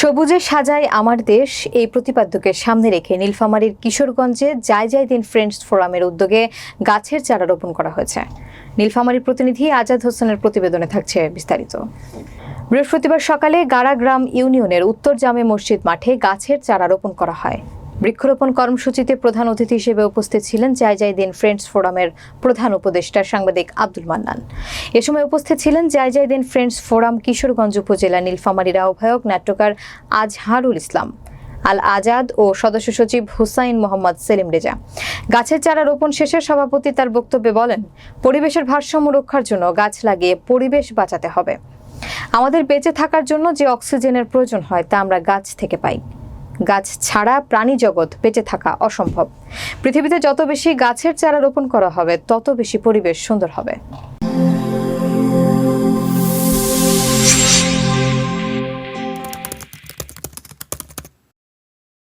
সবুজে সাজায় আমার দেশ, এই প্রতিপাদ্যকে সামনে রেখে নীলফামারীর কিশোরগঞ্জে যায় যায় দিন ফ্রেন্ডস ফোরামের উদ্যোগে গাছের চারা রোপণ করা হয়েছে। নীলফামারীর প্রতিনিধি আজাদ হোসেনের প্রতিবেদনে থাকছে বিস্তারিত। বৃহস্পতিবার সকালে গাড়াগ্রাম ইউনিয়নের উত্তর জামে মসজিদ মাঠে গাছের চারা রোপণ করা হয়। বৃক্ষরোপণ কর্মসূচিতে প্রধান অতিথি হিসেবে উপস্থিত ছিলেন জায় জায় দিন ফ্রেন্ডস ফোরামের প্রধান উপদেষ্টা সাংবাদিক আব্দুল মান্নান। এ সময় উপস্থিত ছিলেন জায় জায় দিন ফ্রেন্ডস ফোরাম কিশোরগঞ্জ উপজেলা নীলফামারীর আহ্বায়ক নাট্যকার আজহারুল ইসলাম, আল আজাদ ও সদস্য সচিব হুসাইন মোহাম্মদ সেলিম রেজা। গাছের চারা রোপণ শেষে সভাপতি তার বক্তব্যে বলেন, পরিবেশের ভারসাম্য রক্ষার জন্য গাছ লাগিয়ে পরিবেশ বাঁচাতে হবে। আমাদের বেঁচে থাকার জন্য যে অক্সিজেনের প্রয়োজন হয় তা আমরা গাছ থেকে পাই। গাছ ছাড়া প্রাণী জগৎ বেঁচে থাকা অসম্ভব। পৃথিবীতে যত বেশি গাছের চারা রোপণ করা হবে, তত বেশি পরিবেশ সুন্দর হবে।